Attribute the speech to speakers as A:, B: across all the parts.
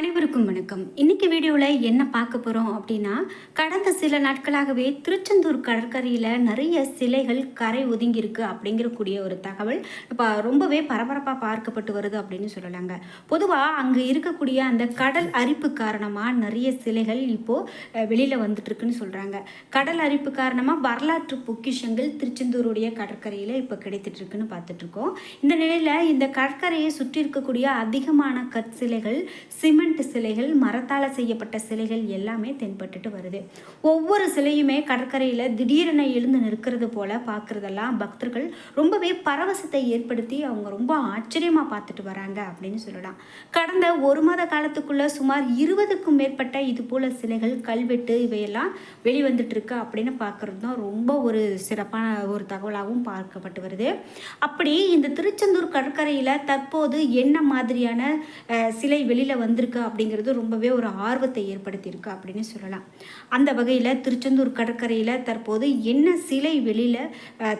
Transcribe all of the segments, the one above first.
A: அனைவருக்கும் வணக்கம். இன்னைக்கு வீடியோவில் என்ன பார்க்க போகிறோம் அப்படின்னா கடந்த சில நாட்களாகவே திருச்செந்தூர் கடற்கரையில் நிறைய சிலைகள் கரை ஒதுங்கியிருக்கு அப்படிங்கிறக்கூடிய ஒரு தகவல் இப்போ ரொம்பவே பரபரப்பாக பார்க்கப்பட்டு வருது அப்படின்னு சொல்லலாங்க. பொதுவாக அங்கே இருக்கக்கூடிய அந்த கடல் அரிப்பு காரணமாக நிறைய சிலைகள் இப்போது வெளியில் வந்துட்டுருக்குன்னு சொல்கிறாங்க கடல் அரிப்பு காரணமாக வரலாற்று பொக்கிஷங்கள் திருச்செந்தூருடைய கடற்கரையில் இப்போ கிடைத்துட்ருக்குன்னு பார்த்துட்ருக்கோம் இந்த நிலையில் இந்த கடற்கரையை சுற்றி இருக்கக்கூடிய அதிகமான கற்சிலைகள் சிமெண்ட் சிலைகள் மரத்தால் செய்யப்பட்ட சிலைகள் எல்லாமே தென்பட்டுட்டு வருது. ஒவ்வொரு சிலையுமே கடற்கரையில் திடீரென எழுந்து நிற்கிறது போல பார்க்குறதெல்லாம் பக்தர்கள் ரொம்பவே பரவசத்தை ஏற்படுத்தி அவங்க ரொம்ப ஆச்சரியமாக பார்த்துட்டு வராங்க அப்படின்னு சொல்லலாம். கடந்த ஒரு மாத காலத்துக்குள்ளே சுமார் இருபதுக்கும் மேற்பட்ட இது போல் சிலைகள் கல்வெட்டு இவையெல்லாம் வெளிவந்துட்டுருக்கு அப்படின்னு பார்க்குறது தான் ரொம்ப ஒரு சிறப்பான ஒரு தகவலாகவும் பார்க்கப்பட்டு வருது. அப்படி இந்த திருச்செந்தூர் கடற்கரையில் தற்போது என்ன மாதிரியான சிலை வெளியில் வந்திருக்கு அப்படிங்கிறது ரொம்பவே ஒரு ஆர்வத்தை ஏற்படுத்தியிருக்கு அப்படின்னு சொல்லலாம். அந்த வகையில் திருச்செந்தூர் கடற்கரையில் தற்போது என்ன சிலை வெளியில்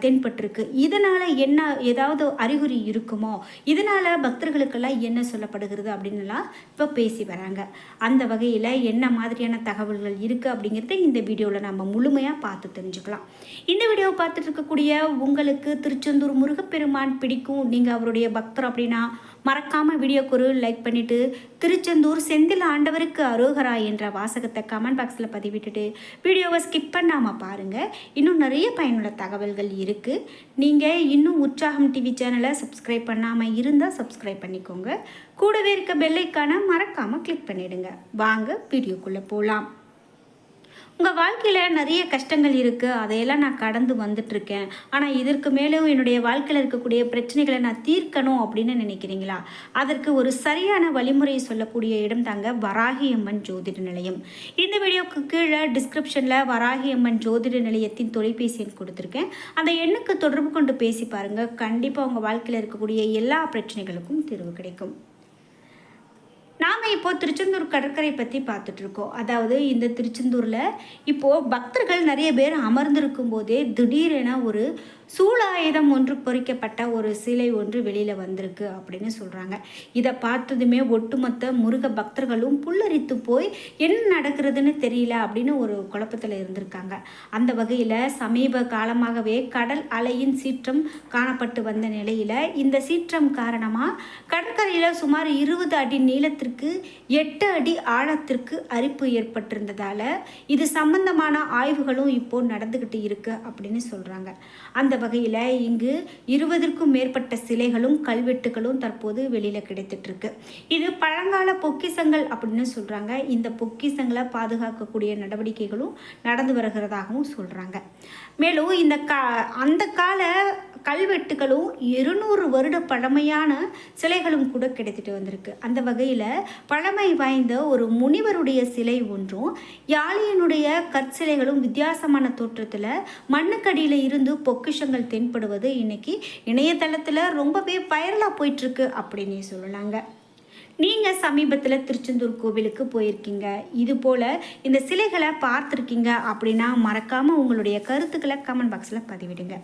A: தென்பட்டிருக்கு? இதனால் என்ன ஏதாவது அறிகுறி இருக்குமோ? இதனால் பக்தர்களுக்கெல்லாம் என்ன சொல்லப்படுகிறது அப்படின்னுலாம் இப்போ பேசி வராங்க. அந்த வகையில் என்ன மாதிரியான தகவல்கள் இருக்குது அப்படிங்கிறத இந்த வீடியோவில் நம்ம முழுமையாக பார்த்து தெரிஞ்சுக்கலாம். இந்த வீடியோவை பார்த்துட்டு இருக்கக்கூடிய உங்களுக்கு திருச்செந்தூர் முருகப்பெருமான் பிடிக்கும். நீங்கள் அவருடைய பக்தர் அப்படின்னா மறக்காமல் வீடியோக்கு ஒரு லைக் பண்ணிவிட்டு திருச்செந்தூர் செந்தில் ஆண்டவருக்கு அரோகரா என்ற வாசகத்தை கமெண்ட் பாக்ஸில் பதிவிட்டுட்டு வீடியோவை ஸ்கிப் பண்ணாமல் பாருங்கள் இன்னும் நிறைய பயனுள்ள தகவல்கள் இருக்குது நீங்கள் இன்னும் உற்சாகம் டிவி சேனலை சப்ஸ்கிரைப் பண்ணாமல் இருந்தால் சப்ஸ்கிரைப் பண்ணிக்கோங்க. கூடவே இருக்க பெல்லைக்கான மறக்காமல் கிளிக் பண்ணிவிடுங்க வாங்க வீடியோக்குள்ளே போகலாம் உங்கள் வாழ்க்கையில் நிறைய கஷ்டங்கள் இருக்குது அதையெல்லாம் நான் கடந்து வந்துட்டுருக்கேன். ஆனால் இதற்கு மேலும் என்னுடைய வாழ்க்கையில் இருக்கக்கூடிய பிரச்சனைகளை நான் தீர்க்கணும் அப்படின்னு நினைக்கிறீங்களா? அதற்கு ஒரு சரியான வழிமுறையை சொல்லக்கூடிய இடம் தாங்க வராகி அம்மன் ஜோதிட நிலையம். இந்த வீடியோக்கு கீழே டிஸ்கிரிப்ஷனில் வராகி அம்மன் ஜோதிட நிலையத்தின் தொலைபேசி எண் கொடுத்துருக்கேன். அந்த எண்ணுக்கு தொடர்பு கொண்டு பேசி பாருங்கள் கண்டிப்பாக உங்கள் வாழ்க்கையில் இருக்கக்கூடிய எல்லா பிரச்சனைகளுக்கும் தீர்வு கிடைக்கும். நாம் இப்போ திருச்செந்தூர் கடற்கரை பற்றி பார்த்துட்டு இருக்கோம் அதாவது இந்த திருச்செந்தூரில் இப்போது பக்தர்கள் நிறைய பேர் அமர்ந்திருக்கும் போதே திடீரென ஒரு சூலாயுதம் ஒன்று பொறிக்கப்பட்ட ஒரு சிலை ஒன்று வெளியில் வந்திருக்கு அப்படின்னு சொல்கிறாங்க இதை பார்த்ததுமே ஒட்டுமொத்த முருக பக்தர்களும் புல்லரித்து போய் என்ன நடக்கிறதுன்னு தெரியல அப்படின்னு ஒரு குழப்பத்தில் இருந்திருக்காங்க. அந்த வகையில் சமீப காலமாகவே கடல் அலையின் சீற்றம் காணப்பட்டு வந்த நிலையில் இந்த சீற்றம் காரணமாக கடற்கரையில் சுமார் இருபது அடி நீளத்திற்கு எட்டு அடி ஆழத்திற்கு அரிப்பு ஏற்பட்டிருந்ததால் இது சம்பந்தமான ஆய்வுகளும் இப்போது நடந்துக்கிட்டு இருக்கு அப்படின்னு சொல்கிறாங்க அந்த வகையில் இங்கு இருபதற்கும் மேற்பட்ட சிலைகளும் கல்வெட்டுகளும் தற்போது வெளியில் கிடைத்துட்ருக்கு இது பழங்கால பொக்கிசங்கள் அப்படின்னு சொல்கிறாங்க இந்த பொக்கிசங்களை பாதுகாக்கக்கூடிய நடவடிக்கைகளும் நடந்து வருகிறதாகவும் சொல்கிறாங்க மேலும் இந்த கா அந்த கால கல்வெட்டுகளும் இருநூறு வருட பழமையான சிலைகளும் கூட கிடைத்துட்டு வந்திருக்கு. அந்த வகையில் பழமை வாய்ந்த ஒரு முனிவருடைய சிலை ஒன்றும் யாழியனுடைய கற்சிலைகளும் வித்தியாசமான தோற்றத்தில் மண்ணுக்கடியில் இருந்து பொக்கிஷங்கள் தென்படுவது இன்னைக்கு இணையதளத்தில் ரொம்பவே வைரலாக போயிட்டுருக்கு அப்படின்னு சொல்லலாங்க. நீங்கள் சமீபத்தில் திருச்செந்தூர் கோவிலுக்கு போயிருக்கீங்க. இது போல் இந்த சிலைகளை பார்த்துருக்கீங்க அப்படின்னா மறக்காமல் உங்களுடைய கருத்துக்களை கமெண்ட் பாக்ஸில் பதிவிடுங்க.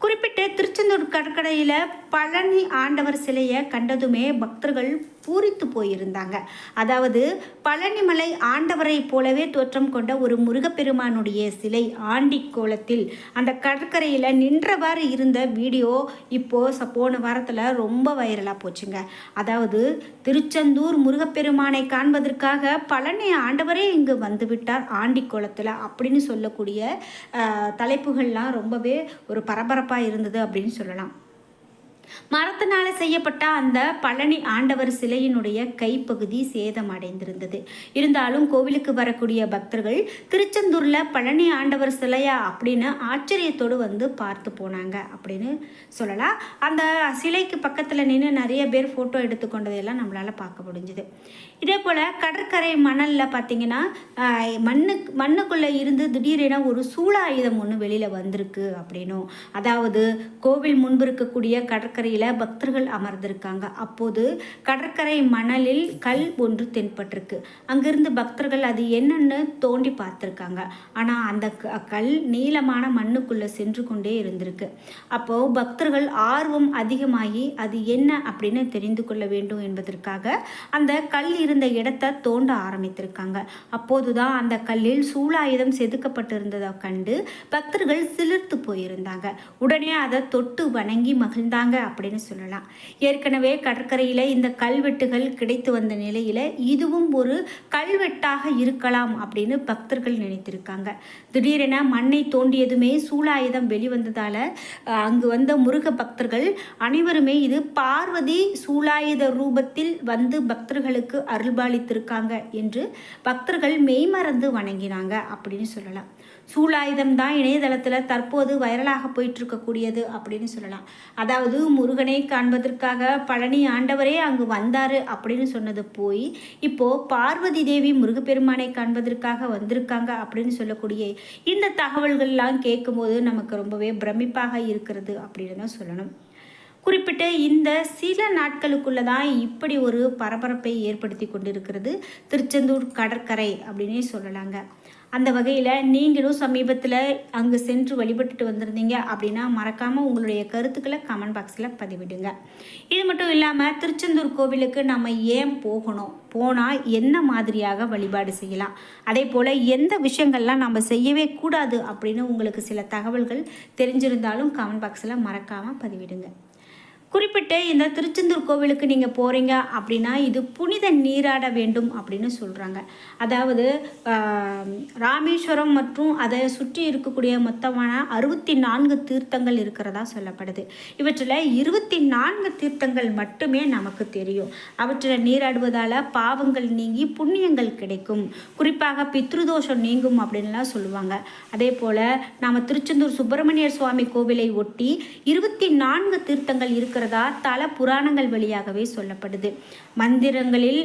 A: குறிப்பிட்டு திருச்செந்தூர் கடற்கரையில் பழனி ஆண்டவர் சிலையை கண்டதுமே பக்தர்கள் பூரித்து போயிருந்தாங்க. அதாவது பழனிமலை ஆண்டவரை போலவே தோற்றம் கொண்ட ஒரு முருகப்பெருமானுடைய சிலை ஆண்டி கோலத்தில் அந்த கடற்கரையில் நின்றவாறு இருந்த வீடியோ இப்போ போன வாரத்தில் ரொம்ப வைரலாக போச்சுங்க. அதாவது திருச்செந்தூர் முருகப்பெருமானை காண்பதற்காக பழனி ஆண்டவரே இங்கு வந்துவிட்டார் ஆண்டி கோலத்தில் அப்படின்னு சொல்லக்கூடிய தலைப்புகள்லாம் ரொம்பவே ஒரு பரபரப்பாக இருந்தது அப்படின்னு சொல்லலாம். மரத்தினால செய்யப்பட்ட அந்த பழனி ஆண்டவர் சிலையினுடைய கைப்பகுதி சேதம் அடைந்திருந்தது. இருந்தாலும் கோவிலுக்கு வரக்கூடிய பக்தர்கள் திருச்செந்தூரில் பழனி ஆண்டவர் சிலையா அப்படின்னு ஆச்சரியத்தோடு வந்து பார்த்து போனாங்க அப்படின்னு சொல்லலாம். அந்த சிலைக்கு பக்கத்தில் நின்று நிறைய பேர் ஃபோட்டோ எடுத்துக்கொண்டதையெல்லாம் நம்மளால் பார்க்க முடிஞ்சுது. இதே போல் கடற்கரை மணலில் பார்த்தீங்கன்னா மண்ணு மண்ணுக்குள்ளே இருந்து திடீரென ஒரு சூழாயுதம் ஒன்று வெளியில் வந்திருக்கு அப்படின்னும். அதாவது கோவில் முன்பு இருக்கக்கூடிய கடற்கரை கடற்கரையில் பக்தர்கள் அமர்ந்திருக்காங்க. அப்போது கடற்கரை மணலில் கல் ஒன்று தென்பட்டிருக்கு. அங்கிருந்து பக்தர்கள் அது என்னன்னு தோண்டி பார்த்துருக்காங்க. ஆனால் அந்த க- கல் நீளமான மண்ணுக்குள்ளே சென்று கொண்டே இருந்திருக்கு. அப்போது பக்தர்கள் ஆர்வம் அதிகமாகி அது என்ன அப்படின்னு தெரிந்து கொள்ள வேண்டும் என்பதற்காக அந்த கல் இருந்த இடத்தை தோண்ட ஆரம்பித்திருக்காங்க. அப்போதுதான் அந்த கல்லில் சூலாயுதம் செதுக்கப்பட்டிருந்ததை கண்டு பக்தர்கள் சிலிர்த்து போயிருந்தாங்க. உடனே அதை தொட்டு வணங்கி மகிழ்ந்தாங்க. அப்படின்னு சொல்லலாம். ஏற்கனவே கடற்கரையில் இந்த கல்வெட்டுகள் கிடைத்து வந்த நிலையில் இதுவும் ஒரு கல்வெட்டாக இருக்கலாம் அப்படின்னு பக்தர்கள் நினைத்திருக்காங்க. திடீரென மண்ணை தோண்டியதுமே சூலாயுதம் வெளிவந்ததால் அங்கு வந்த முருக பக்தர்கள் அனைவருமே இது பார்வதி சூலாயுத ரூபத்தில் வந்து பக்தர்களுக்கு அருள்பாலித்திருக்காங்க என்று பக்தர்கள் மெய்மறந்து வணங்கினாங்க அப்படின்னு சொல்லலாம். சூலாயுதம் தான் இணையதளத்தில் தற்போது வைரலாக போயிட்டுருக்கக்கூடியது அப்படின்னு சொல்லலாம். அதாவது முருகனை காண்பதற்காக பழனி ஆண்டவரே அங்கு வந்தார் அப்படின்னு சொன்னது போய் இப்போது பார்வதி தேவி முருகப்பெருமானை காண்பதற்காக வந்திருக்காங்க அப்படின்னு சொல்லக்கூடிய இந்த தகவல்கள்லாம் கேட்கும்போது நமக்கு ரொம்பவே பிரமிப்பாக இருக்கிறது அப்படின்னு தான் சொல்லணும். குறிப்பிட்டு இந்த சில நாட்களுக்குள்ளே தான் இப்படி ஒரு பரபரப்பை ஏற்படுத்தி கொண்டிருக்கிறது. திருச்செந்தூர் கடற்கரை அப்படின்னே சொல்லலாங்க. அந்த வகையில் நீங்களும் சமீபத்தில் அங்கே சென்று வழிபட்டுட்டு வந்திருந்தீங்க அப்படின்னா மறக்காமல் உங்களுடைய கருத்துக்களை கமெண்ட் பாக்ஸில் பதிவிடுங்க. இது மட்டும் இல்லாமல் திருச்செந்தூர் கோவிலுக்கு நம்ம ஏன் போகணும்? போனால் என்ன மாதிரியாக வழிபாடு செய்யலாம்? அதே போல் எந்த விஷயங்கள்லாம் நம்ம செய்யவே கூடாது அப்படின்னு உங்களுக்கு சில தகவல்கள் தெரிஞ்சிருந்தாலும் கமெண்ட் பாக்ஸில் மறக்காமல் பதிவிடுங்க. குறிப்பிட்டு இந்த திருச்செந்தூர் கோவிலுக்கு நீங்கள் போகிறீங்க அப்படின்னா இது புனித நீராட வேண்டும் அப்படின்னு சொல்கிறாங்க அதாவது ராமேஸ்வரம் மற்றும் அதை சுற்றி இருக்கக்கூடிய மொத்தமான அறுபத்தி நான்கு தீர்த்தங்கள் இருக்கிறதா சொல்லப்படுது. இவற்றில் இருபத்தி நான்கு தீர்த்தங்கள் மட்டுமே நமக்கு தெரியும். அவற்றில் நீராடுவதால் பாவங்கள் நீங்கி புண்ணியங்கள் கிடைக்கும். குறிப்பாக பித்ருதோஷம் நீங்கும் அப்படின்லாம் சொல்லுவாங்க. அதே போல் நாம் திருச்செந்தூர் சுப்பிரமணியர் சுவாமி கோவிலை ஒட்டி இருபத்தி நான்கு தீர்த்தங்கள் இருக்கிறதா? தல புராணங்கள் வழியாகவே சொல்லப்படுது. மந்திரங்களில்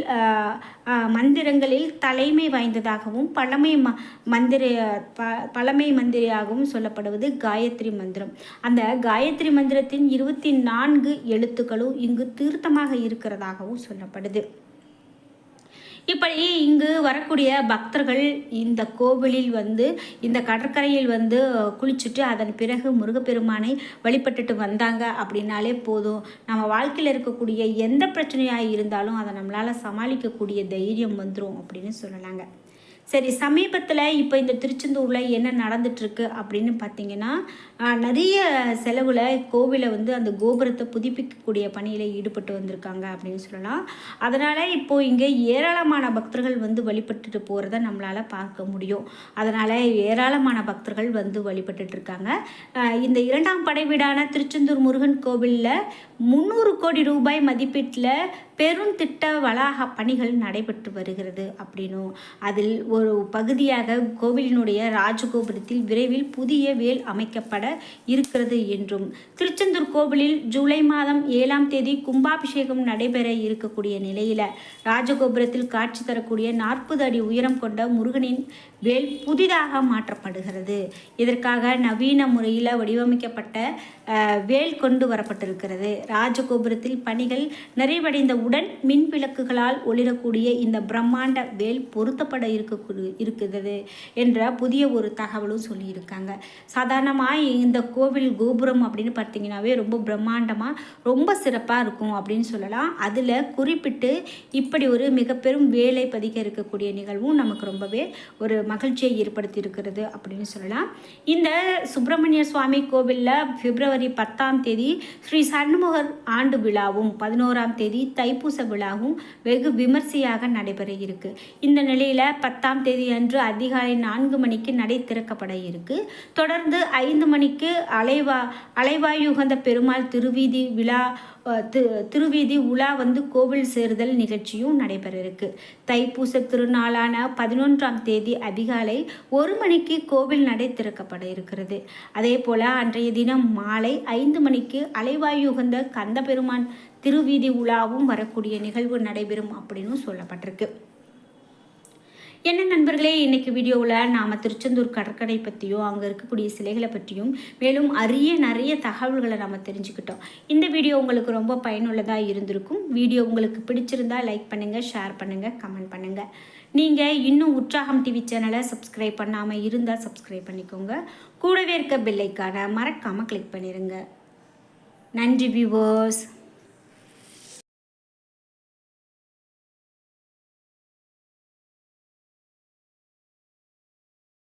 A: மந்திரங்களில் தலைமை வாய்ந்ததாகவும் பழமை ம மந்திர ப பழமை மந்திரியாகவும் சொல்லப்படுவது காயத்ரி மந்திரம். அந்த காயத்ரி மந்திரத்தின் இருபத்தி நான்கு எழுத்துக்களும் இங்கு தீர்த்தமாக இருக்கிறதாகவும் சொல்லப்படுது. இப்படி இங்கு வரக்கூடிய பக்தர்கள் இந்த கோவிலில் வந்து இந்த கடற்கரையில் வந்து குளிச்சுட்டு அதன் பிறகு முருகப்பெருமானை வழிபட்டுட்டு வந்தாங்க அப்படின்னாலே போதும். நம்ம வாழ்க்கையில் இருக்கக்கூடிய எந்த பிரச்சனையாக இருந்தாலும் அதை நம்மளால் சமாளிக்கக்கூடிய தைரியம் வந்துடும் அப்படின்னு சொல்லலாங்க சரி சமீபத்தில் இப்போ இந்த திருச்செந்தூரில் என்ன நடந்துட்டுருக்கு அப்படின்னு பார்த்தீங்கன்னா நிறைய செலவில் கோவிலை வந்து அந்த கோபுரத்தை புதுப்பிக்கக்கூடிய பணியில் ஈடுபட்டு வந்திருக்காங்க அப்படின்னு சொல்லலாம். அதனால் இப்போது இங்கே ஏராளமான பக்தர்கள் வந்து வழிபட்டுட்டு போகிறத நம்மளால் பார்க்க முடியும். அதனால் ஏராளமான பக்தர்கள் வந்து வழிபட்டுட்டு இருக்காங்க. இந்த இரண்டாம் படை வீடான திருச்செந்தூர் முருகன் கோவிலில் முந்நூறு கோடி ரூபாய் மதிப்பீட்டில் பெரும் திட்ட வளாக பணிகள் நடைபெற்று வருகிறது அப்படின்னும். அதில் ஒரு பகுதியாக கோவிலினுடைய ராஜகோபுரத்தில் விரைவில் புதிய வேல் அமைக்கப்பட இருக்கிறது என்றும். திருச்செந்தூர் கோவிலில் ஜூலை மாதம் ஏழாம் தேதி கும்பாபிஷேகம் நடைபெற இருக்கக்கூடிய நிலையில் ராஜகோபுரத்தில் காட்சி தரக்கூடிய நாற்பது அடி உயரம் கொண்ட முருகனின் வேல் புதிதாக மாற்றப்படுகிறது. இதற்காக நவீன முறையில் வடிவமைக்கப்பட்ட வேல் கொண்டு வரப்பட்டிருக்கிறது. ராஜகோபுரத்தில் பணிகள் நிறைவடைந்த உடன் மின் விளக்குகளால் ஒளிரக்கூடிய இந்த பிரம்மாண்ட வேல் பொருத்தப்பட இருக்கக்கூடிய இருக்குது என்ற புதிய ஒரு தகவலும் சொல்லியிருக்காங்க. சாதாரணமாக இந்த கோவில் கோபுரம் அப்படின்னு பார்த்தீங்கன்னாவே ரொம்ப பிரம்மாண்டமாக ரொம்ப சிறப்பாக இருக்கும் அப்படின்னு சொல்லலாம். அதில் குறிப்பிட்டு இப்படி ஒரு மிக பெரும் வேலை பதிக்க இருக்கக்கூடிய நிகழ்வும் நமக்கு ரொம்பவே ஒரு மகிழ்ச்சியை ஏற்படுத்தி இருக்கிறது அப்படின்னு சொல்லலாம். இந்த சுப்பிரமணிய சுவாமி கோவிலில் பிப்ரவரி பத்தாம் தேதி ஸ்ரீ சண்முகர் ஆண்டு விழாவும் பதினோராம் தேதி தை தைப்பூச விழாவும் வெகு விமர்சையாக நடைபெற இருக்கு இந்த நிலையில் பத்தாம் தேதி அன்று அதிகாலை நான்கு மணிக்கு நடை திறக்கப்பட இருக்கு. தொடர்ந்து ஐந்து மணிக்கு அலைவா அலைவாயுகந்த பெருமாள் திருவீதி விழா திருவீதி உலா வந்து கோவில் சேருதல் நிகழ்ச்சியும் நடைபெற இருக்கு தைப்பூச திருநாளான பதினொன்றாம் தேதி அதிகாலை ஒரு மணிக்கு கோவில் நடை திறக்கப்பட இருக்கிறது. அதே போல அன்றைய தினம் மாலை ஐந்து மணிக்கு அலைவாயுகந்த கந்த பெருமான் திருவீதி உலாவும் வரக்கூடிய நிகழ்வு நடைபெறும் அப்படின்னு சொல்லப்பட்டிருக்கு. என்ன நண்பர்களே இன்றைக்கி வீடியோவில் நாம் திருச்செந்தூர் கடற்கரை பற்றியும் அங்கே இருக்கக்கூடிய சிலைகளை பற்றியும் மேலும் அரிய நிறைய தகவல்களை நம்ம தெரிஞ்சுக்கிட்டோம். இந்த வீடியோ உங்களுக்கு ரொம்ப பயனுள்ளதாக இருந்திருக்கும். வீடியோ உங்களுக்கு பிடிச்சிருந்தா லைக் பண்ணுங்கள் ஷேர் பண்ணுங்கள் கமெண்ட் பண்ணுங்கள் நீங்கள் இன்னும் உற்சாகம் டிவி சேனலை சப்ஸ்கிரைப் பண்ணாமல் இருந்தால் சப்ஸ்கிரைப் பண்ணிக்கோங்க. கூடவே இருக்க பில்லைக்கான மறக்காமல் கிளிக் பண்ணிடுங்க நன்றி வியூவர்ஸ்